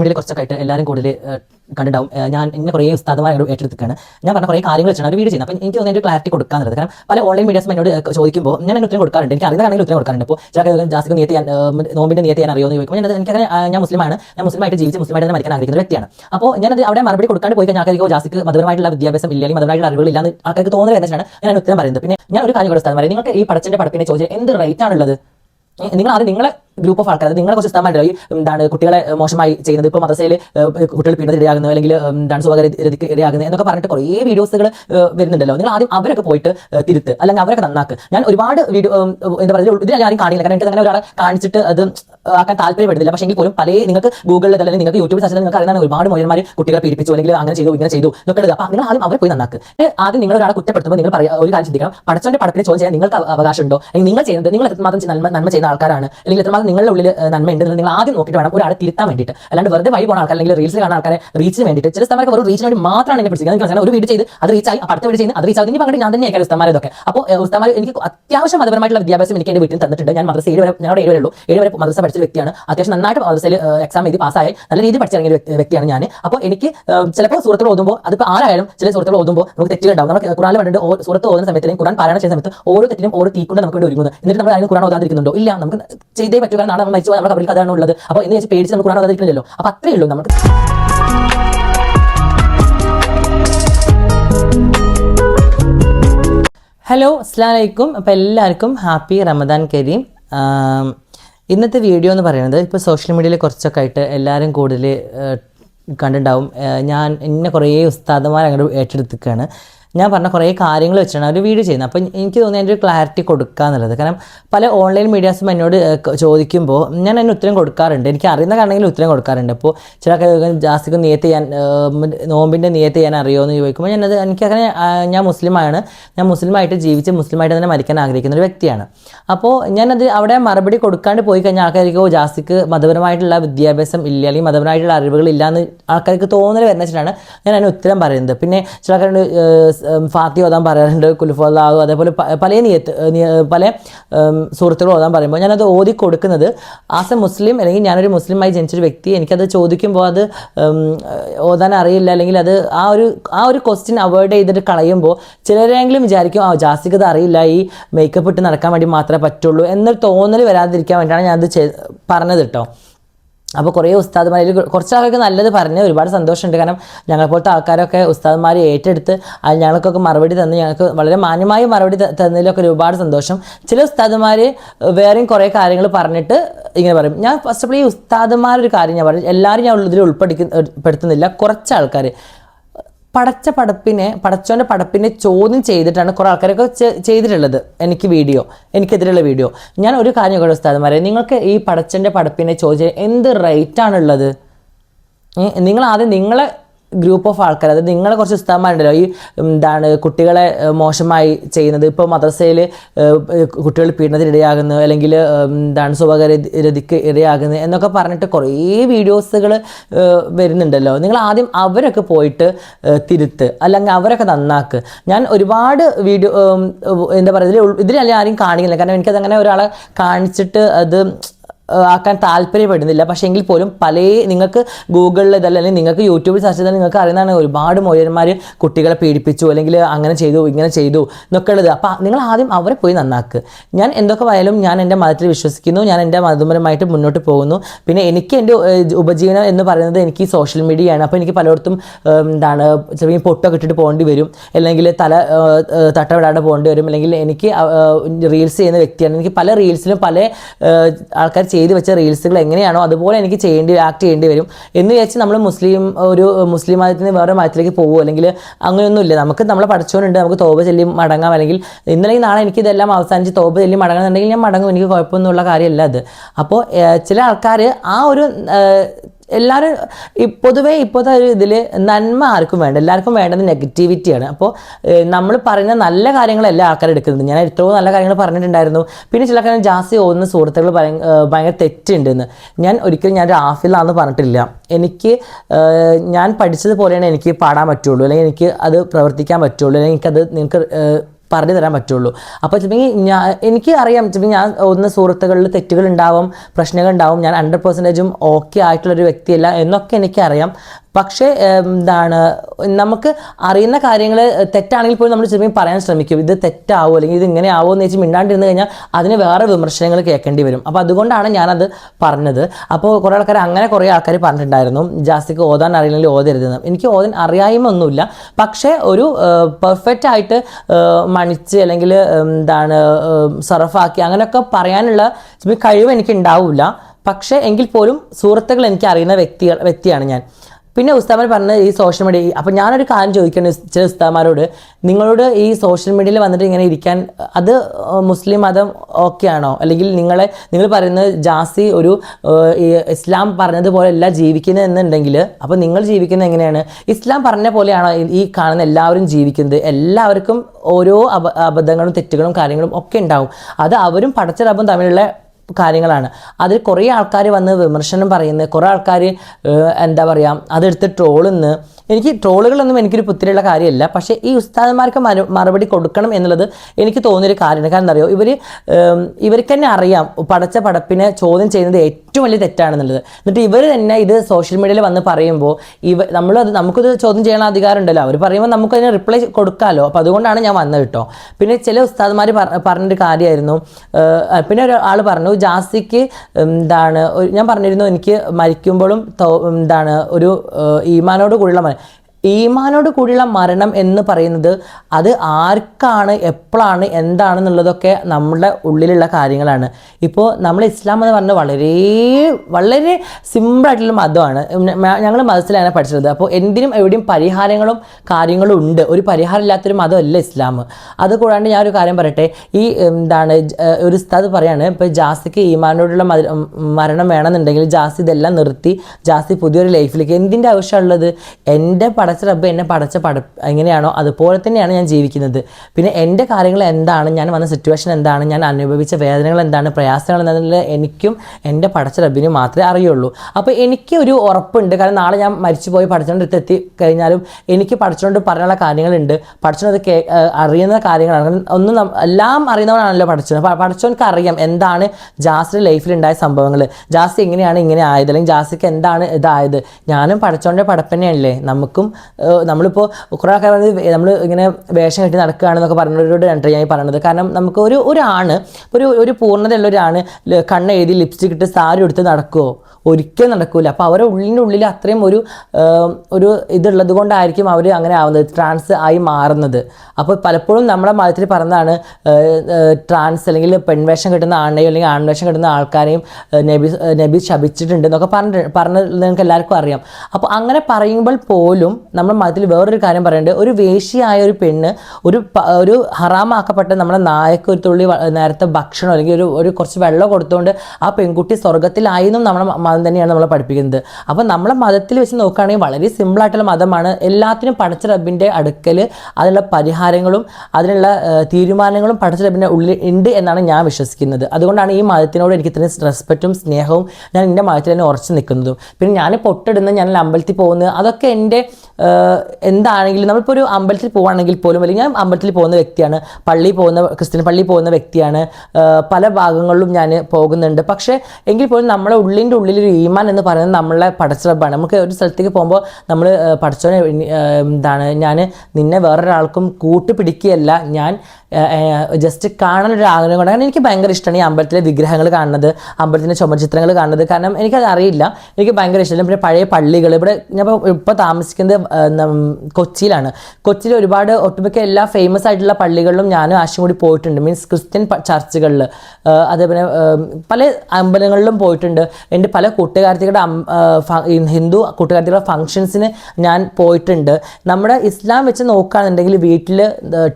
വീഡിയോയിൽ കുറച്ചൊക്കെ ആയിട്ട് എല്ലാവരും കൂടുതൽ കണ്ടിട്ടുണ്ടാവും. ഞാൻ ഇങ്ങനെ കുറേ ഉസ്താദമാരോട് ഏറ്റെടുത്തിക്കാണ് ഞാൻ പറഞ്ഞ കുറേ കാര്യങ്ങൾ വെച്ചാണ് ഒരു വീഡിയോ ചെയ്യുന്നത്. അപ്പം എനിക്ക് തോന്നുന്നത് ക്ലാരിറ്റി കൊടുക്കാന്നുള്ളത് കാരണം പല ഓൺലൈൻ മീഡിയാസ് എന്നോട് ചോദിക്കുമ്പോൾ ഞാൻ ഉത്തരം കൊടുക്കാറുണ്ട്. എനിക്ക് അറിയുന്നതാണെങ്കിൽ ഉത്തരം കൊടുക്കാറുണ്ട്. ഇപ്പോൾ ചില ജാസ്തി നീത്തി ഞാൻ നോമ്പിന്റെ നോമ്പിന്റെ ഞാൻ അറിയുമെന്ന് ചോദിക്കുമ്പോൾ ഞാൻ എനിക്ക് അങ്ങനെ ഞാൻ മുസ്ലിമാണ്. ഞാൻ മുസ്ലിമായിട്ട് ജീവിച്ച് മുസ്ലിമായിട്ട് മരിക്കാൻ ആഗ്രഹിക്കുന്ന വ്യക്തിയാണ്. അപ്പോൾ ഞാനത് അവിടെ മറുപടി കൊടുക്കാണ്ട് പോയി കഴിഞ്ഞാൽ ആൾക്കാർക്ക് ജാസ്തിക്ക് മതപരമായിട്ടുള്ള വിദ്യാഭ്യാസം ഇല്ല അല്ലെങ്കിൽ മതപരമായിട്ടുള്ള അറിവുകൾ ഇല്ലാന്ന് ആൾക്കാർക്ക് തോന്നുന്നത് എന്താണ് ഞാൻ ഉത്തരം പറയുന്നത്. പിന്നെ ഞാൻ ഒരു കാര്യം കൂടെ ഉസ്താദ് നിങ്ങൾക്ക് ഈ പടച്ചന്റെ പടപ്പിനെ ചോദിച്ചാൽ എന്ത് റേറ്റ് ആണുള്ളത്? നിങ്ങൾ ആദ്യം നിങ്ങളെ ഗ്രൂപ്പ് ഓഫ് ആൾക്കാർ നിങ്ങളെ കുറച്ച് സ്ഥലമായിട്ട് എന്താണ് കുട്ടികളെ മോശമായി ചെയ്യുന്നത് ഇപ്പോൾ മദ്രസയിൽ കുട്ടികൾ പീഡനത്തിന് ഇടയാകുന്നു അല്ലെങ്കിൽ എന്താണ് സ്വകാര്യതയ്ക്ക് ഇടയാകുന്നത് എന്നൊക്കെ പറഞ്ഞിട്ട് കുറേ വീഡിയോസുകൾ വരുന്നുണ്ടല്ലോ. നിങ്ങൾ ആദ്യം അവരൊക്കെ പോയിട്ട് തിരുത്ത് അല്ലെങ്കിൽ അവരൊക്കെ നന്നാക്ക്. ഞാൻ ഒരുപാട് വീഡിയോ എന്താ പറയുക ഞാൻ ആരും കാണില്ല. കാരണം എനിക്ക് അങ്ങനെ ഒരാളെ കാണിച്ചിട്ട് അത് ആക്കാൻ താല്പര്യപ്പെടുന്നില്ല. പക്ഷേ എങ്കിൽ പോലും പല നിങ്ങൾക്ക് ഗൂഗിളിൽ അല്ലെങ്കിൽ നിങ്ങൾക്ക് യൂട്യൂബ് സെർച്ച് നിങ്ങൾക്ക് അറിയുന്ന ഒരുപാട് മൊഴിമാർ കുട്ടികളെ പീഡിപ്പിച്ചു അല്ലെങ്കിൽ അങ്ങനെ ചെയ്തു ഇങ്ങനെ ചെയ്തു എന്നൊക്കെ ഉള്ളത് അപ്പോൾ നിങ്ങൾ ആദ്യം അവരെ പോയി നന്നാക്ക്. ഏ, ആദ്യം നിങ്ങൾ ഒരാളെ കുറ്റപ്പെടുത്തുമ്പോൾ നിങ്ങൾ പറയാ ഒരു കാര്യം ചിന്തിക്കണം. പടച്ചോന്റെ ചോദിച്ചു ചോദിച്ചാൽ നിങ്ങൾക്ക് അവ- അവകാശമുണ്ടോ? അല്ലെങ്കിൽ നിങ്ങൾ ചെയ്യുന്നത് നിങ്ങൾ എത്രമാത്രം നന്മ നന്മ ചെയ്യുന്ന ആൾക്കാരാണ്? അല്ലെങ്കിൽ എത്രമാത്രം നിങ്ങളുടെ ഉള്ളിൽ നന്മ ഉണ്ട് നിങ്ങൾ ആദ്യം നോക്കിയിട്ട് വേണം ഒരാളെ തിരുത്താൻ വേണ്ടിയിട്ട്. അല്ലാണ്ട് വെറുതെ വഴി പോകുന്ന ആൾക്കാർ അല്ലെങ്കിൽ റീൽസ് കാണുന്ന ആൾക്കാരെ റീച്ചിന് വേണ്ടിയിട്ട്. ചില സ്ഥലമൊക്കെ ഒരു റീച്ചിന് വേണ്ടി മാത്രമാണ് എന്നെ പിടിച്ചത് ഒരു വീട് ചെയ്ത് അത് റീച്ച് ആയി അടുത്ത വീട് ചെയ്ത് അത് റീച്ചായി ഇനി പങ്കെടുത്ത് ഞാൻ തന്നെ ഉസ്തമാരെ ഇതൊക്കെ. അപ്പോൾ ഉസ്തമാർ എനിക്ക് അത്യാവശ്യം മതപരമായിട്ടുള്ള വിദ്യാഭ്യാസം എനിക്ക് എന്റെ വീട്ടിൽ തന്നിട്ടുണ്ട്. ഞാൻ മദ്രസ ഏഴ് വരെ ഞങ്ങളുടെ ഏഴ് വരെ ഉള്ളൂ. ഏഴ് വരെ മദ്രസ പഠിച്ച. വ്യക്തിയാണ്. അത്യാവശ്യം നന്നായിട്ട് മദ്രസയിൽ എക്സാം എഴുതി പാസ്സായി നല്ല രീതിയിൽ പഠിച്ചിറങ്ങിയ വ്യക്തിയാണ് ഞാൻ അപ്പോൾ എനിക്ക് ചിലപ്പോൾ സുഹൃത്തുക്കൾ ഓതുമ്പോൾ അതിപ്പോൾ ആരായാലും ചില സുഹൃത്തുക്കൾ ഓതുമ്പോൾ നമുക്ക് തെറ്റുകളുണ്ടാവും നമ്മൾ ഖുറാനിൽ വേണ്ടിട്ട് സുഹൃത്ത് ഓതുന്ന സമയത്ത് ഖുറാൻ പാരായണം ചെയ്യുന്ന സമയത്ത് ഓരോ തെറ്റിനും ഓരോ തീക്കൊണ്ട് നമുക്ക് ഇവിടെ ഒരുങ്ങുന്നത്. എന്നിട്ട് നമ്മൾ അതിന് ഖുറാൻ ഓതാതിരിക്കുന്നുണ്ടോ? ഇല്ല. നമുക്ക് ചെയ്തേ പറ്റുക നാളെ നമ്മൾ മരിച്ചു നമ്മുടെ കബറിൽ അതാണ് ഉള്ളത്. അപ്പോൾ എന്ന് വെച്ച് പേടിച്ച് നമ്മൾ ഖുറാൻ ഓതാതിരിക്കുന്നില്ലല്ലോ. അപ്പോൾ അത്രയേ ഉള്ളൂ നമുക്ക്. ഹലോ അസ്സാം വലൈക്കും അപ്പോൾ എല്ലാവർക്കും ഹാപ്പി റമദാൻ കരീം. ഇന്നത്തെ വീഡിയോ എന്ന് പറയുന്നത് ഇപ്പോൾ സോഷ്യൽ മീഡിയയിൽ കുറച്ചൊക്കെ ആയിട്ട് എല്ലാവരും കൂടുതൽ കണ്ടിട്ടുണ്ടാവും ഞാൻ എന്നെ കുറേ ഉസ്താദന്മാർ അങ്ങോട്ട് ഏറ്റെടുത്തിക്കാണ്. ഞാൻ പറഞ്ഞ കുറേ കാര്യങ്ങൾ വെച്ചാണ് ഒരു വീഡിയോ ചെയ്യുന്നത്. അപ്പം എനിക്ക് തോന്നി അതിന്റെ ഒരു ക്ലാരിറ്റി കൊടുക്കുക എന്നുള്ളത് കാരണം പല ഓൺലൈൻ മീഡിയാസും എന്നോട് ചോദിക്കുമ്പോൾ ഞാൻ അതിന് ഉത്തരം കൊടുക്കാറുണ്ട്. എനിക്ക് അറിയുന്ന കാരണമെങ്കിൽ ഉത്തരം കൊടുക്കാറുണ്ട്. അപ്പോൾ ചില ജാസ്തിക്ക് നിയത്ത് ചെയ്യാൻ നോമ്പിന്റെ നിയത്ത് ചെയ്യാൻ അറിയുമോ എന്ന് ചോദിക്കുമ്പോൾ ഞാനത് എനിക്കങ്ങനെ ഞാൻ മുസ്ലിമാണ്. ഞാൻ മുസ്ലിമായിട്ട് ജീവിച്ച് മുസ്ലിമായിട്ട് തന്നെ മരിക്കാൻ ആഗ്രഹിക്കുന്ന ഒരു വ്യക്തിയാണ്. അപ്പോൾ ഞാനത് അവിടെ മറുപടി കൊടുക്കാണ്ട് പോയി കഴിഞ്ഞാൽ ആൾക്കാർക്ക് ഓ ജാസ്തിക്ക് മതപരമായിട്ടുള്ള വിദ്യാഭ്യാസം ഇല്ല അല്ലെങ്കിൽ മതപരമായിട്ടുള്ള അറിവുകൾ ഇല്ല എന്ന് ആൾക്കാർക്ക് തോന്നൽ വരുന്ന വെച്ചിട്ടാണ് ഞാൻ അതിന് ഉത്തരം പറയുന്നത്. പിന്നെ ചില ഫാത്തി ഓതാൻ പറയാറുണ്ട് കുലുഫോദാവും അതേപോലെ പല നിയത്ത് പല സുഹൃത്തുക്കൾ ഓതാൻ പറയുമ്പോൾ ഞാനത് ഓതി കൊടുക്കുന്നത് ആസ് എ മുസ്ലിം അല്ലെങ്കിൽ ഞാനൊരു മുസ്ലിമായി ജനിച്ചൊരു വ്യക്തി എനിക്കത് ചോദിക്കുമ്പോൾ അത് ഓതാൻ അറിയില്ല അല്ലെങ്കിൽ അത് ആ ഒരു ആ ഒരു ക്വസ്റ്റ്യൻ അവോയ്ഡ് ചെയ്തിട്ട് കളയുമ്പോൾ ചിലരെങ്കിലും വിചാരിക്കും ആ ജാസ്തിക്ക് അത് അറിയില്ല ഈ മേക്കപ്പ് ഇട്ട് നടക്കാൻ വേണ്ടി മാത്രമേ പറ്റുള്ളൂ എന്നൊരു തോന്നൽ വരാതിരിക്കാൻ വേണ്ടിയാണ് ഞാനത് പറഞ്ഞത് കേട്ടോ അപ്പോൾ കുറേ ഉസ്താദ്മാർ കുറച്ച് ആൾക്കാർക്ക് നല്ലത് പറഞ്ഞ് ഒരുപാട് സന്തോഷമുണ്ട്. കാരണം ഞങ്ങളെ പോലത്തെ ആൾക്കാരൊക്കെ ഉസ്താദ്മാർ ഏറ്റെടുത്ത് അത് ഞങ്ങൾക്കൊക്കെ മറുപടി തന്ന് ഞങ്ങൾക്ക് വളരെ മാന്യമായ മറുപടി തന്നതിലൊക്കെ ഒരുപാട് സന്തോഷം. ചില ഉസ്താദ്മാർ വേറെയും കുറേ കാര്യങ്ങൾ പറഞ്ഞിട്ട് ഇങ്ങനെ പറയും. ഞാൻ ഫസ്റ്റ് ഓഫ് ഓൾ ഈ ഉസ്താദ്മാരൊരു കാര്യം ഞാൻ പറയും. എല്ലാവരും ഞാൻ ഇതിൽ ഉൾപ്പെടുത്തി പെടുത്തുന്നില്ല. കുറച്ച് ആൾക്കാർ പടച്ച പടപ്പിനെ പടച്ചോന്റെ പടപ്പിനെ ചോദ്യം ചെയ്തിട്ടാണ് കുറേ ആൾക്കാരൊക്കെ ചെയ്തിട്ടുള്ളത്. എനിക്ക് വീഡിയോ എനിക്കെതിരെയുള്ള വീഡിയോ. ഞാൻ ഒരു കാര്യം കൂടെ ഉസ്താദന്മാരെ നിങ്ങൾക്ക് ഈ പടച്ചന്റെ പടപ്പിനെ ചോദിച്ചാൽ എന്ത് റേറ്റ് ആണുള്ളത്? ഏ, നിങ്ങൾ ആദ്യം നിങ്ങളെ ഗ്രൂപ്പ് ഓഫ് ആൾക്കാർ അതായത് നിങ്ങളെ കുറച്ച് ഉസ്താന്മാരുണ്ടല്ലോ ഈ എന്താണ് കുട്ടികളെ മോശമായി ചെയ്യുന്നത്. ഇപ്പോൾ മദ്രസയിൽ കുട്ടികൾ പീഡനത്തിന് ഇടയാകുന്നു അല്ലെങ്കിൽ എന്താണ് സ്വകാര്യതയ്ക്ക് ഇടയാകുന്നു എന്നൊക്കെ പറഞ്ഞിട്ട് കുറേ വീഡിയോസുകൾ വരുന്നുണ്ടല്ലോ. നിങ്ങൾ ആദ്യം അവരൊക്കെ പോയിട്ട് തിരുത്ത് അല്ലെങ്കിൽ അവരൊക്കെ നന്നാക്ക്. ഞാൻ ഒരുപാട് വീഡിയോ എന്താ പറയുക ഇതിൽ ഇതിലല്ല ഇതിൽ ആരും കാണിക്കുന്നില്ല. കാരണം എനിക്കതങ്ങനെ ഒരാളെ കാണിച്ചിട്ട് അത് ആക്കാൻ താല്പര്യപ്പെടുന്നില്ല. പക്ഷേ എങ്കിൽ പോലും പല നിങ്ങൾക്ക് ഗൂഗിളിൽ ഇതല്ല അല്ലെങ്കിൽ നിങ്ങൾക്ക് യൂട്യൂബിൽ സെർച്ച് ചെയ്താൽ നിങ്ങൾക്ക് അറിയുന്നതാണ് ഒരുപാട് മൊയ്യന്മാർ കുട്ടികളെ പീഡിപ്പിച്ചു അല്ലെങ്കിൽ അങ്ങനെ ചെയ്തു ഇങ്ങനെ ചെയ്തു എന്നൊക്കെ ഉള്ളത്. അപ്പോൾ നിങ്ങൾ ആദ്യം അവരെ പോയി നന്നാക്ക്. ഞാൻ എന്തൊക്കെ ആയാലും ഞാൻ എന്റെ മതത്തിൽ വിശ്വസിക്കുന്നു ഞാൻ എന്റെ മതപരമായിട്ട് മുന്നോട്ട് പോകുന്നു. പിന്നെ എനിക്ക് എന്റെ ഉപജീവനം എന്ന് പറയുന്നത് എനിക്ക് സോഷ്യൽ മീഡിയയാണ് അപ്പോൾ എനിക്ക് പലയിടത്തും എന്താണ് ചെറിയ പൊട്ടൊക്കെ ഇട്ടിട്ട് പോകേണ്ടി വരും. അല്ലെങ്കിൽ തല തട്ടവിടാണ്ട് പോകേണ്ടി വരും. അല്ലെങ്കിൽ എനിക്ക് റീൽസ് ചെയ്യുന്ന വ്യക്തിയാണ്. എനിക്ക് പല റീൽസിലും പല ആൾക്കാർ ചെയ്തു വെച്ച റീൽസുകൾ എങ്ങനെയാണോ അതുപോലെ എനിക്ക് ചെയ്യേണ്ടി ആക്ട് ചെയ്യേണ്ടി വരും എന്ന് വിചാരിച്ച് നമ്മൾ മുസ്ലിം ഒരു മുസ്ലിം മതത്തിൽ നിന്ന് വേറെ മതത്തിലേക്ക് പോകുമോ അല്ലെങ്കിൽ അങ്ങനെയൊന്നുമില്ല. നമുക്ക് നമ്മളെ പഠിച്ചുകൊണ്ടുണ്ട് നമുക്ക് തോപ ചൊല്ലി മടങ്ങാം. അല്ലെങ്കിൽ ഇന്നലെ നാളെ എനിക്ക് ഇതെല്ലാം അവസാനിച്ച് തോപ ചൊല്ലി മടങ്ങണമെന്നുണ്ടെങ്കിൽ ഞാൻ മടങ്ങും. എനിക്ക് കുഴപ്പമൊന്നുമുള്ള കാര്യമല്ല അത്. അപ്പോൾ ചില ആൾക്കാർ ആ ഒരു എല്ലാവരും പൊതുവേ ഇപ്പോഴത്തെ ഒരു ഇതിൽ നന്മ ആർക്കും വേണ്ട എല്ലാവർക്കും വേണ്ടത് നെഗറ്റിവിറ്റിയാണ് അപ്പോൾ നമ്മൾ പറയുന്ന നല്ല കാര്യങ്ങളല്ല ആൾക്കാർ എടുക്കുന്നത്. ഞാൻ എത്രയോ നല്ല കാര്യങ്ങൾ പറഞ്ഞിട്ടുണ്ടായിരുന്നു. പിന്നെ ചില കാര്യം ജാസ്തി ഓതുന്ന സുഹൃത്തുക്കൾ ഭയങ്കര തെറ്റുണ്ടെന്ന്. ഞാൻ ഒരിക്കലും ഞാൻ ഒരു ആഫിലാന്ന് പറഞ്ഞിട്ടില്ല. എനിക്ക് ഞാൻ പഠിച്ചതുപോലെയാണ് എനിക്ക് പാടാൻ പറ്റുള്ളൂ. അല്ലെങ്കിൽ എനിക്ക് അത് പ്രവർത്തിക്കാൻ പറ്റുള്ളൂ. അല്ലെങ്കിൽ എനിക്കത് നിങ്ങൾക്ക് പറഞ്ഞു തരാൻ പറ്റുള്ളൂ. അപ്പോൾ ചിലപ്പോൾ ഞാൻ എനിക്ക് അറിയാം ചിലപ്പോൾ ഞാൻ ഒന്ന് സുഹൃത്തുക്കളിൽ തെറ്റുകൾ ഉണ്ടാവും പ്രശ്നങ്ങൾ ഉണ്ടാവും ഞാൻ ഹൺഡ്രഡ് പെർസെന്റേജും ഓക്കെ ആയിട്ടുള്ളൊരു വ്യക്തിയല്ല എന്നൊക്കെ എനിക്കറിയാം. പക്ഷേ എന്താണ് നമുക്ക് അറിയുന്ന കാര്യങ്ങൾ തെറ്റാണെങ്കിൽ പോലും നമ്മൾ ചിലപ്പോൾ പറയാൻ ശ്രമിക്കും. ഇത് തെറ്റാവോ അല്ലെങ്കിൽ ഇത് ഇങ്ങനെ ആവോ എന്ന് വെച്ച് മിണ്ടാണ്ടിരുന്ന് കഴിഞ്ഞാൽ അതിന് വേറെ വിമർശനങ്ങൾ കേൾക്കേണ്ടി വരും. അപ്പോൾ അതുകൊണ്ടാണ് ഞാനത് പറഞ്ഞത്. അപ്പോൾ കുറേ ആൾക്കാർ അങ്ങനെ കുറേ ആൾക്കാർ പറഞ്ഞിട്ടുണ്ടായിരുന്നു. ജാസ്തിക്ക് ഓതാൻ അറിയില്ലെങ്കിൽ ഓതരുതെന്ന്. എനിക്ക് ഓതാൻ അറിയായ്മ ഒന്നുമില്ല പക്ഷേ ഒരു പെർഫെക്റ്റ് ആയിട്ട് മണിച്ച് അല്ലെങ്കിൽ എന്താണ് സർഫാക്കി അങ്ങനെയൊക്കെ പറയാനുള്ള കഴിവ് എനിക്ക് ഉണ്ടാവില്ല പക്ഷേ എങ്കിൽ പോലും സുഹൃത്തുക്കൾ എനിക്ക് അറിയുന്ന വ്യക്തികൾ വ്യക്തിയാണ് ഞാൻ. പിന്നെ ഉസ്താമാർ പറഞ്ഞ ഈ സോഷ്യൽ മീഡിയ അപ്പം ഞാനൊരു കാര്യം ചോദിക്കണം ചില ഉസ്താമാരോട് നിങ്ങളോട് ഈ സോഷ്യൽ മീഡിയയിൽ വന്നിട്ട് ഇങ്ങനെ ഇരിക്കാൻ അത് മുസ്ലിം മതം ആണോ? അല്ലെങ്കിൽ നിങ്ങളെ നിങ്ങൾ പറയുന്നത് ജാസി ഒരു ഇസ്ലാം പറഞ്ഞതുപോലെ അല്ല ജീവിക്കുന്നത് എന്നുണ്ടെങ്കിൽ അപ്പോൾ നിങ്ങൾ ജീവിക്കുന്നത് എങ്ങനെയാണ്? ഇസ്ലാം പറഞ്ഞ പോലെയാണോ ഈ- കാണുന്ന എല്ലാവരും ജീവിക്കുന്നത്? എല്ലാവർക്കും ഓരോ അബ അബദ്ധങ്ങളും തെറ്റുകളും കാര്യങ്ങളും ഒക്കെ ഉണ്ടാവും. അത് അവരും പടച്ചിറപ്പും തമ്മിലുള്ള കാര്യങ്ങളാണ്. അതിൽ കുറേ ആൾക്കാർ വന്ന് വിമർശനം പറയുന്നത് കുറേ ആൾക്കാർ എന്താ പറയുക അതെടുത്ത് ട്രോളുന്ന്. എനിക്ക് ട്രോളുകളൊന്നും എനിക്കൊരു പുത്തിരിയുള്ള കാര്യമല്ല. പക്ഷേ ഈ ഉസ്താദന്മാർക്ക് മറു മറുപടി കൊടുക്കണം എന്നുള്ളത് എനിക്ക് തോന്നിയൊരു കാര്യമാണ്. കാരണം അറിയോ? ഇവർ ഇവർക്ക് തന്നെ അറിയാം പടച്ച പടപ്പിനെ ചോദ്യം ചെയ്യുന്നത് ഏറ്റവും വലിയ തെറ്റാണെന്നുള്ളത്. എന്നിട്ട് ഇവർ തന്നെ ഇത് സോഷ്യൽ മീഡിയയിൽ വന്ന് പറയുമ്പോൾ ഇവ നമ്മളത് നമുക്കത് ചോദ്യം ചെയ്യാനുള്ള അധികാരം ഉണ്ടല്ലോ. അവർ പറയുമ്പോൾ നമുക്കതിന് റിപ്ലൈ കൊടുക്കാമല്ലോ അപ്പോൾ അതുകൊണ്ടാണ് ഞാൻ വന്നത് കേട്ടോ. പിന്നെ ചില ഉസ്താദന്മാർ പറഞ്ഞൊരു കാര്യമായിരുന്നു. പിന്നെ ഒരാൾ പറഞ്ഞു ജാസിക്ക് എന്താണ് ഞാൻ പറഞ്ഞിരുന്നു എനിക്ക് മരിക്കുമ്പോഴും എന്താണ് ഒരു ഈമാനോട് കൂടിയുള്ള ഈമാനോട് കൂടിയുള്ള മരണം എന്ന് പറയുന്നത് അത് ആർക്കാണ് എപ്പോഴാണ് എന്താണെന്നുള്ളതൊക്കെ നമ്മുടെ ഉള്ളിലുള്ള കാര്യങ്ങളാണ്. ഇപ്പോൾ നമ്മൾ ഇസ്ലാം എന്ന് പറഞ്ഞാൽ വളരെ വളരെ സിമ്പിളായിട്ടുള്ള മതമാണ്. ഞങ്ങൾ മതത്തിലാണ് പഠിച്ചത്. അപ്പോൾ എന്തിനും എവിടെയും പരിഹാരങ്ങളും കാര്യങ്ങളും ഉണ്ട്. ഒരു പരിഹാരം ഇല്ലാത്തൊരു മതമല്ല ഇസ്ലാം. അത് കൂടാണ്ട് ഞാൻ ഒരു കാര്യം പറയട്ടെ. ഈ എന്താണ് ഒരു ഉസ്താദ് പറയാണ് ഇപ്പോൾ ജാസിക്ക് ഈമാനോടുള്ള മര- മരണം വേണമെന്നുണ്ടെങ്കിൽ ജാസി ഇതെല്ലാം നിർത്തി ജാസി പുതിയൊരു ലൈഫിലേക്ക് എന്തിന്റെ ആവശ്യമുള്ളത് എന്റെ പടച്ച റബ്ബ് എന്നെ പടച്ച പട എങ്ങനെയാണോ അതുപോലെ തന്നെയാണ് ഞാൻ ജീവിക്കുന്നത്. പിന്നെ എന്റെ കാര്യങ്ങൾ എന്താണ്? ഞാൻ വന്ന സിറ്റുവേഷൻ എന്താണ്? ഞാൻ അനുഭവിച്ച വേദനകൾ എന്താണ്? പ്രയാസങ്ങൾ എന്താണെന്നുള്ളത് എനിക്കും എന്റെ പടച്ച റബ്ബിനും മാത്രമേ അറിയുള്ളൂ. അപ്പോൾ എനിക്ക് ഒരു ഉറപ്പുണ്ട്. കാരണം നാളെ ഞാൻ മരിച്ചു പോയി പഠിച്ചുകൊണ്ട് എത്തി കഴിഞ്ഞാലും എനിക്ക് പഠിച്ചുകൊണ്ട് പറയാനുള്ള കാര്യങ്ങളുണ്ട്. പഠിച്ചുകൊണ്ട് കേ അറിയുന്ന കാര്യങ്ങളാണ്. ഒന്നും എല്ലാം അറിയുന്നവനാണല്ലോ പഠിച്ചത്. പഠിച്ചവനക്ക് അറിയാം എന്താണ് ജാസിന്റെ ലൈഫിൽ ഉണ്ടായ സംഭവങ്ങൾ. ജാസി എങ്ങനെയാണ് ഇങ്ങനെ ആയത്? അല്ലെങ്കിൽ ജാസിക്ക് എന്താണ് ഇതായത്? ഞാനും പഠിച്ചോന്റെ പടപ്പന്നെയല്ലേ നമുക്കും നമ്മളിപ്പോൾ കുറേ ആൾക്കാർ പറഞ്ഞത് നമ്മൾ ഇങ്ങനെ വേഷം കെട്ടി നടക്കുകയാണെന്നൊക്കെ പറഞ്ഞവരോട് ഞാൻ ചെയ്യാൻ പറയുന്നത് കാരണം നമുക്ക് ഒരു ഒരാണ് ഒരു ഒരു പൂർണതയുള്ള ഒരാണ് കണ്ണ് എഴുതി ലിപ്സ്റ്റിക് ഇട്ട് സാരി എടുത്ത് നടക്കുമോ ഒരിക്കലും നടക്കില്ല അപ്പോൾ അവരുടെ ഉള്ളിന്റെ ഉള്ളിൽ അത്രയും ഒരു ഒരു ഇതുള്ളത് കൊണ്ടായിരിക്കും അവർ അങ്ങനെ ആവുന്നത് ട്രാൻസ് ആയി മാറുന്നത്. അപ്പോൾ പലപ്പോഴും നമ്മുടെ മതത്തിൽ പറഞ്ഞതാണ് ട്രാൻസ് അല്ലെങ്കിൽ പെൺവേഷം കിട്ടുന്ന ആണേയും അല്ലെങ്കിൽ ആൺവേഷം കിട്ടുന്ന ആൾക്കാരെയും നബി നബി ശപിച്ചിട്ടുണ്ട് എന്നൊക്കെ പറഞ്ഞിട്ട് പറഞ്ഞത് നിങ്ങൾക്ക് എല്ലാവർക്കും അറിയാം. അപ്പോൾ അങ്ങനെ പറയുമ്പോൾ പോലും നമ്മുടെ മതത്തിൽ വേറൊരു കാര്യം പറയുന്നുണ്ട്. ഒരു വേശിയായ ഒരു പെണ്ണ് ഒരു ഒരു ഹറാമാക്കപ്പെട്ട നമ്മുടെ നായക്ക് ഒരു തുള്ളി നേരത്തെ ഭക്ഷണം അല്ലെങ്കിൽ ഒരു ഒരു കുറച്ച് വെള്ളം കൊടുത്തുകൊണ്ട് ആ പെൺകുട്ടി സ്വർഗത്തിലായെന്നും നമ്മുടെ മതം തന്നെയാണ് നമ്മളെ പഠിപ്പിക്കുന്നത്. അപ്പോൾ നമ്മളെ മതത്തിൽ വെച്ച് നോക്കുകയാണെങ്കിൽ വളരെ സിമ്പിളായിട്ടുള്ള മതമാണ്. എല്ലാത്തിനും പടച്ച റബ്ബിന്റെ അടുക്കൽ അതിനുള്ള പരിഹാരങ്ങളും അതിനുള്ള തീരുമാനങ്ങളും പടച്ച റബ്ബിന്റെ ഉള്ളിൽ ഉണ്ട് എന്നാണ് ഞാൻ വിശ്വസിക്കുന്നത്. അതുകൊണ്ടാണ് ഈ മതത്തിനോട് എനിക്ക് ഇത്രയും റെസ്പെക്റ്റും സ്നേഹവും ഞാൻ എന്റെ മതത്തിൽ തന്നെ ഉറച്ചു നിൽക്കുന്നതും. പിന്നെ ഞാൻ പൊട്ടെടുന്ന ഞാൻ അമ്പലത്തിൽ പോകുന്നത് അതൊക്കെ എന്റെ എന്താണെങ്കിലും നമ്മളിപ്പോൾ ഒരു അമ്പലത്തിൽ പോവുകയാണെങ്കിൽ പോലും അല്ലെങ്കിൽ ഞാൻ അമ്പലത്തിൽ പോകുന്ന വ്യക്തിയാണ് പള്ളി പോകുന്ന ക്രിസ്ത്യൻ പള്ളി പോകുന്ന വ്യക്തിയാണ് പല ഭാഗങ്ങളിലും ഞാൻ പോകുന്നുണ്ട്. പക്ഷേ എങ്കിൽ പോലും നമ്മളെ ഉള്ളിന്റെ ഉള്ളിൽ ഒരു ഈമാൻ എന്ന് പറയുന്നത് നമ്മളെ പടച്ചിറപ്പാണ്. നമുക്ക് ഒരു സ്ഥലത്തേക്ക് പോകുമ്പോൾ നമ്മൾ പടച്ചവനെ എന്താണ് ഞാൻ നിന്നെ വേറൊരാൾക്കും കൂട്ടുപിടിക്കുകയല്ല. ഞാൻ ജസ്റ്റ് കാണാനൊരു ആഗ്രഹം കൊണ്ട് കാരണം എനിക്ക് ഭയങ്കര ഇഷ്ടമാണ് ഈ അമ്പലത്തിലെ വിഗ്രഹങ്ങൾ കാണുന്നത് അമ്പലത്തിന്റെ ചുമചിത്രങ്ങൾ കാണുന്നത്. കാരണം എനിക്കത് അറിയില്ല. എനിക്ക് ഭയങ്കര ഇഷ്ടമാണ് പിന്നെ പഴയ പള്ളികൾ ഇവിടെ ഞാൻ ഇപ്പോൾ താമസിക്കുന്നത് കൊച്ചിയിലാണ്. കൊച്ചിയിൽ ഒരുപാട് ഒട്ടുമിക്ക എല്ലാ ഫേമസ് ആയിട്ടുള്ള പള്ളികളിലും ഞാനും ആശയം കൂടി പോയിട്ടുണ്ട്. മീൻസ് ക്രിസ്ത്യൻ ചർച്ചുകളിൽ അതേപോലെ പല അമ്പലങ്ങളിലും പോയിട്ടുണ്ട്. എന്റെ പല കൂട്ടുകാർത്തികളുടെ ഹിന്ദു കൂട്ടുകാർത്തികളുടെ ഫംഗ്ഷൻസിന് ഞാൻ പോയിട്ടുണ്ട്. നമ്മുടെ ഇസ്ലാം വെച്ച് നോക്കുകയാണെന്നുണ്ടെങ്കിൽ വീട്ടിൽ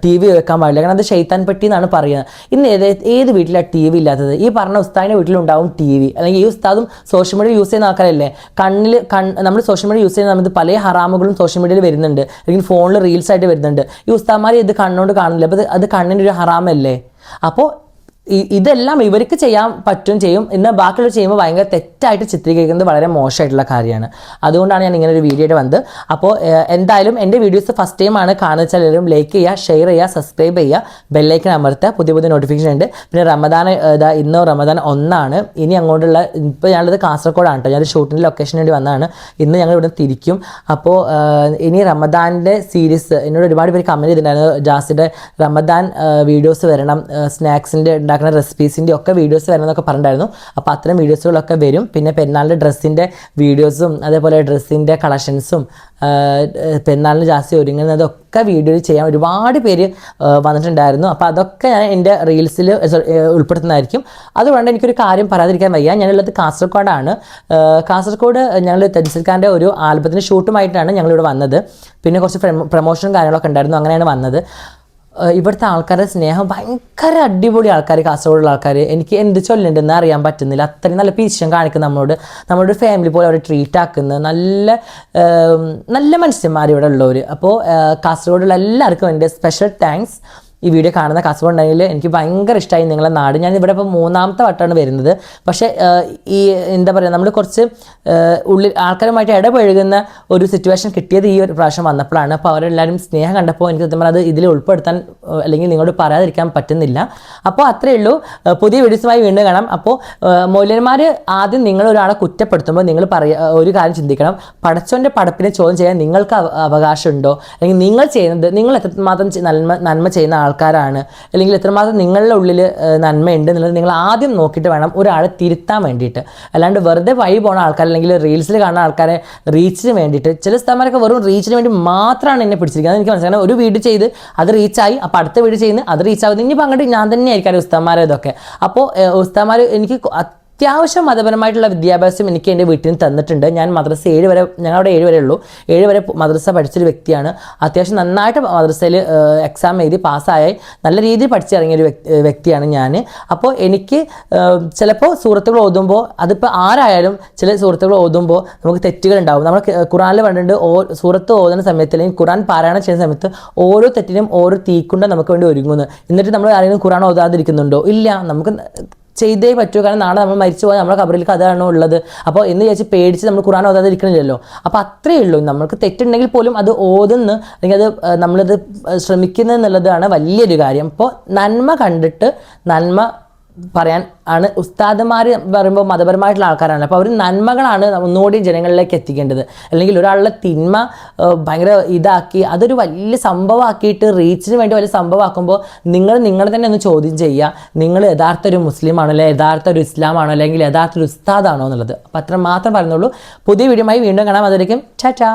ടി വി വെക്കാൻ പാടില്ല. കാരണം അത് ഷെയ്ത്താൻ പെട്ടി എന്നാണ് പറയുന്നത്. ഇന്ന് ഏത് ഏത് വീട്ടിലാണ് ടി വി ഇല്ലാത്തത്? ഈ പറഞ്ഞ ഉസ്താദിന്റെ വീട്ടിലുണ്ടാവും ടി വി അല്ലെങ്കിൽ ഈ ഉസ്താദും സോഷ്യൽ മീഡിയ യൂസ് ചെയ്യുന്ന ആൾക്കാരല്ലേ? കണ്ണിൽ കൺ നമ്മൾ സോഷ്യൽ മീഡിയ യൂസ് ചെയ്യുന്ന സമയത്ത് പല ഹറാമുകളും സോഷ്യൽ മീഡിയയിൽ വരുന്നുണ്ട്. അല്ലെങ്കിൽ ഫോണിൽ റീൽസ് ആയിട്ട് വരുന്നുണ്ട്. ഈ ഉസ്താമാരി ഇത് കണ്ണുകൊണ്ട് കാണുന്നില്ല. അപ്പോൾ അത് കണ്ണിന്റെ ഒരു ഹറാമല്ലേ? അപ്പോൾ ഇതെല്ലാം ഇവർക്ക് ചെയ്യാൻ പറ്റും ചെയ്യും എന്നാൽ ബാക്കിയുള്ളവർ ചെയ്യുമ്പോൾ ഭയങ്കര തെറ്റായിട്ട് ചിത്രീകരിക്കുന്നത് വളരെ മോശമായിട്ടുള്ള കാര്യമാണ്. അതുകൊണ്ടാണ് ഞാൻ ഇങ്ങനെ ഒരു വീഡിയോ ആയിട്ട് വന്നത്. അപ്പോൾ എന്തായാലും എന്റെ വീഡിയോസ് ഫസ്റ്റ് ടൈം ആണ് കാണുന്ന എല്ലാവരും ലൈക്ക് ചെയ്യുക ഷെയർ ചെയ്യുക സബ്സ്ക്രൈബ് ചെയ്യുക ബെല്ലൈക്കൻ അമർത്തുക. പുതിയ പുതിയ നോട്ടിഫിക്കേഷൻ ഉണ്ട്. പിന്നെ റമദാൻ ഇതാ ഇന്ന് റമദാൻ ഒന്നാണ്. ഇനി അങ്ങോട്ടുള്ള ഇപ്പോൾ ഞാനത് കാസർഗോഡാണ് കേട്ടോ. ഞാൻ ഷൂട്ടിന്റെ ലൊക്കേഷന് വേണ്ടി വന്നതാണ്. ഇന്ന് ഞങ്ങൾ ഇവിടെ തിരിക്കും. അപ്പോൾ ഇനി റമദാന്റെ സീരീസ് എന്നോട് ഒരുപാട് പേര് കമന്റ് ചെയ്തിട്ടുണ്ടായിരുന്നു. ജാസിന്റെ റമദാൻ വീഡിയോസ് വരണം സ്നാക്സിന്റെ ഉണ്ടാക്കുന്ന റെസിപ്പീസിന്റെ ഒക്കെ വീഡിയോസ് വരണം എന്നൊക്കെ പറഞ്ഞിട്ടുണ്ടായിരുന്നു. അപ്പോൾ അത്തരം വീഡിയോസുകളൊക്കെ വരും. പിന്നെ പെരുന്നാളിന്റെ ഡ്രസ്സിന്റെ വീഡിയോസും അതേപോലെ ഡ്രസ്സിന്റെ കളക്ഷൻസും പെരുന്നാളിന് ജാസ്തി ഒരുങ്ങുന്നതൊക്കെ വീഡിയോയിൽ ചെയ്യാൻ ഒരുപാട് പേര് വന്നിട്ടുണ്ടായിരുന്നു. അപ്പോൾ അതൊക്കെ ഞാൻ എന്റെ റീൽസിൽ ഉൾപ്പെടുത്തുന്നതായിരിക്കും. അതുകൊണ്ട് എനിക്കൊരു കാര്യം പറയാതിരിക്കാൻ വയ്യ. ഞാനുള്ളത് കാസർഗോഡാണ്. കാസർഗോഡ് ഞങ്ങൾ തെൻസിൽഖാന്റെ ഒരു ആൽബത്തിന് ഷൂട്ടുമായിട്ടാണ് ഞങ്ങളിവിടെ വന്നത്. പിന്നെ കുറച്ച് പ്രമോഷനും കാര്യങ്ങളൊക്കെ ഉണ്ടായിരുന്നു. അങ്ങനെയാണ് വന്നത്. ഇവിടുത്തെ ആൾക്കാരുടെ സ്നേഹം ഭയങ്കര അടിപൊളി ആൾക്കാർ കാസർഗോഡുള്ള ആൾക്കാർ എനിക്ക് എന്ത് ചൊല്ലേണ്ടെന്ന് അറിയാൻ പറ്റുന്നില്ല. അത്രയും നല്ല പീശം കാണിക്കുന്നു നമ്മളോട്. നമ്മളൊരു ഫാമിലി പോലെ അവരെ ട്രീറ്റ് ആക്കുന്നത് നല്ല നല്ല മനുഷ്യന്മാർ ഇവിടെ ഉള്ളവർ അപ്പോൾ കാസർഗോഡുള്ള എല്ലാവർക്കും എന്റെ സ്പെഷ്യൽ താങ്ക്സ് ഈ വീഡിയോ കാണുന്ന കാസർഗോഡ് ഉണ്ടെങ്കിൽ എനിക്ക് ഭയങ്കര ഇഷ്ടമായി നിങ്ങളെ നാട്. ഞാൻ ഇവിടെ ഇപ്പോൾ മൂന്നാമത്തെ വട്ടമാണ് വരുന്നത്. പക്ഷേ ഈ എന്താ പറയുക നമ്മൾ കുറച്ച് ഉള്ളിൽ ആൾക്കാരുമായിട്ട് ഇടപഴകുന്ന ഒരു സിറ്റുവേഷൻ കിട്ടിയത് ഈ ഒരു പ്രാവശ്യം വന്നപ്പോഴാണ്. അപ്പോൾ അവരെല്ലാവരും സ്നേഹം കണ്ടപ്പോൾ എനിക്ക് സത്യം അത് ഇതിൽ ഉൾപ്പെടുത്താൻ അല്ലെങ്കിൽ നിങ്ങളോട് പറയാതിരിക്കാൻ പറ്റുന്നില്ല. അപ്പോൾ അത്രയേ ഉള്ളൂ. പുതിയ വീഡിയോസുമായി വീണ്ടും കാണാം. അപ്പോൾ മൗല്യന്മാർ ആദ്യം നിങ്ങൾ ഒരാളെ കുറ്റപ്പെടുത്തുമ്പോൾ നിങ്ങൾ പറയുക ഒരു കാര്യം ചിന്തിക്കണം. പടച്ചോന്റെ പടപ്പിനെ ചോദ്യം ചെയ്യാൻ നിങ്ങൾക്ക് അവകാശമുണ്ടോ? അല്ലെങ്കിൽ നിങ്ങൾ ചെയ്യുന്നത് നിങ്ങൾ എത്രമാത്രം നന്മ നന്മ ചെയ്യുന്ന ആൾക്കാരാണ്. അല്ലെങ്കിൽ എത്രമാത്രം നിങ്ങളുടെ ഉള്ളിൽ നന്മയുണ്ട് എന്നുള്ളത് നിങ്ങൾ ആദ്യം നോക്കിയിട്ട് വേണം ഒരാളെ തിരുത്താൻ വേണ്ടിയിട്ട്. അല്ലാണ്ട് വെറുതെ വഴി പോണ ആൾക്കാർ അല്ലെങ്കിൽ റീൽസിൽ കാണുന്ന ആൾക്കാരെ റീച്ചിന് വേണ്ടിയിട്ട്. ചില സ്ഥലമാരൊക്കെ വെറും റീച്ചിന് വേണ്ടി മാത്രമാണ് എന്നെ പിടിച്ചിരിക്കുന്നത്. എനിക്ക് മനസ്സിലായി. ഒരു വീട് ചെയ്ത് അത് റീച്ചായി അപ്പോൾ അടുത്ത വീട് ചെയ്യുന്നത് അത് റീച്ചാവുന്നത്. ഇനി അങ്ങോട്ട് ഞാൻ തന്നെ ആയിരിക്കും ഉസ്താമാരെ ഇതൊക്കെ. അപ്പോൾ ഉസ്താമാർ എനിക്ക് അത്യാവശ്യം മതപരമായിട്ടുള്ള വിദ്യാഭ്യാസം എനിക്ക് എന്റെ വീട്ടിൽ നിന്ന് തന്നിട്ടുണ്ട്. ഞാൻ മദ്രസ ഏഴ് വരെ ഞങ്ങളുടെ ഏഴ് വരെ ഉള്ളൂ. ഏഴ് വരെ മദ്രസ പഠിച്ചൊരു വ്യക്തിയാണ്. അത്യാവശ്യം നന്നായിട്ട് മദ്രസയിൽ എക്സാം എഴുതി പാസ്സായി നല്ല രീതിയിൽ പഠിച്ചിറങ്ങിയ ഒരു വ്യക്തിയാണ് ഞാൻ. അപ്പോൾ എനിക്ക് ചിലപ്പോൾ സുഹൃത്തുക്കൾ ഓതുമ്പോൾ അതിപ്പോൾ ആരായാലും ചില സുഹൃത്തുക്കൾ ഓതുമ്പോൾ നമുക്ക് തെറ്റുകൾ ഉണ്ടാവും നമ്മൾ ഖുറാനിൽ പറഞ്ഞിട്ടുണ്ട് ഓ സുഹൃത്ത് ഓതുന്ന സമയത്ത് അല്ലെങ്കിൽ ഖുറാൻ പാരായണം ചെയ്യുന്ന സമയത്ത് ഓരോ തെറ്റിനും ഓരോ തീക്കുണ്ട നമുക്ക് വേണ്ടി ഒരുങ്ങുന്നു. എന്നിട്ട് നമ്മൾ ആരെങ്കിലും ഖുറാൻ ഓതാതിരിക്കുന്നുണ്ടോ? ഇല്ല. നമുക്ക് ചെയ്തേ പറ്റൂ. കാരണം നാളെ നമ്മൾ മരിച്ചു പോയാൽ നമ്മുടെ കബറിലേക്ക് അതാണ് ഉള്ളത്. അപ്പോൾ എന്ന് വിചാരിച്ച് പേടിച്ച് നമ്മൾ ഖുറാൻ ഓതാതിരിക്കണില്ലല്ലോ അപ്പോൾ അത്രയേ ഉള്ളൂ. നമുക്ക് തെറ്റുണ്ടെങ്കിൽ പോലും അത് ഓതുന്ന് അല്ലെങ്കിൽ അത് നമ്മളത് ശ്രമിക്കുന്നത് എന്നുള്ളതാണ് വലിയൊരു കാര്യം. അപ്പോൾ നന്മ കണ്ടിട്ട് നന്മ പറയാൻ ആണ്. ഉസ്താദന്മാർ പറയുമ്പോൾ മതപരമായിട്ടുള്ള ആൾക്കാരാണ്. അപ്പോൾ അവർ നന്മകളാണ് ഒന്നുകൂടി ജനങ്ങളിലേക്ക് എത്തിക്കേണ്ടത്. അല്ലെങ്കിൽ ഒരാളുടെ തിന്മ ഭയങ്കര ഇതാക്കി അതൊരു വലിയ സംഭവമാക്കിയിട്ട് റീച്ചിന് വേണ്ടി വലിയ സംഭവമാക്കുമ്പോൾ നിങ്ങൾ നിങ്ങളെ തന്നെ ഒന്ന് ചോദ്യം ചെയ്യുക. നിങ്ങൾ യഥാർത്ഥ ഒരു മുസ്ലിം ആണോ അല്ലെങ്കിൽ യഥാർത്ഥ ഒരു ഇസ്ലാമാണോ അല്ലെങ്കിൽ യഥാർത്ഥ ഒരു ഉസ്താദാണോ എന്നുള്ളത്. അപ്പോൾ അത്ര മാത്രം പറയുന്നുള്ളൂ. പുതിയ വീഡിയോയുമായി വീണ്ടും കാണാം. അതിലേക്കും ടാറ്റാ.